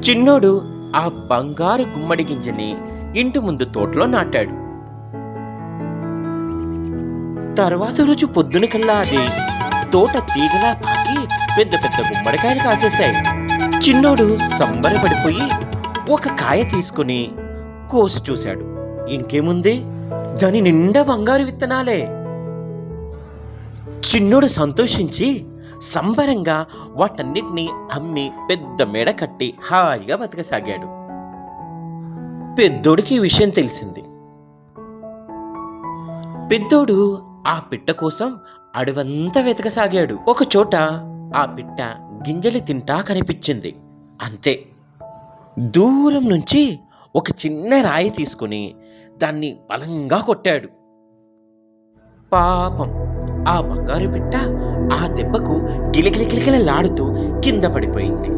చిన్నోడు ఆ బంగారు గుమ్మడి గింజని ఇంటి ముందు తోటలో నాటాడు. తర్వాత రోజు పొద్దున కల్లా అది తోట తీగలా పాకి పెద్ద పెద్ద గుమ్మడికాయలు కాసేశాయి. చిన్నోడు సంబరపడిపోయి ఒక కాయ తీసుకుని కోసి చూశాడు. ఇంకేముంది? దాని నిండా బంగారు విత్తనాలే. చిన్నోడు సంతోషించి సంబరంగా వాటన్నిటినీ అమ్మి పెద్ద మెడ కట్టి హాయిగా బతకసాగాడు. పెద్దోడికి ఈ విషయం తెలిసింది. పెద్దోడు ఆ పిట్ట కోసం అడవంతా వెతకసాగాడు. ఒకచోట ఆ పిట్ట గింజలు తింటా కనిపించింది. అంతే. దూరం నుంచి ఒక చిన్న రాయి తీసుకుని దాన్ని బలంగా కొట్టాడు. పాపం. ఆ బంగారు పిట్ట ఆ దెబ్బకు గిలిగిలిగిలిగిలలాడుతూ కింద పడిపోయింది.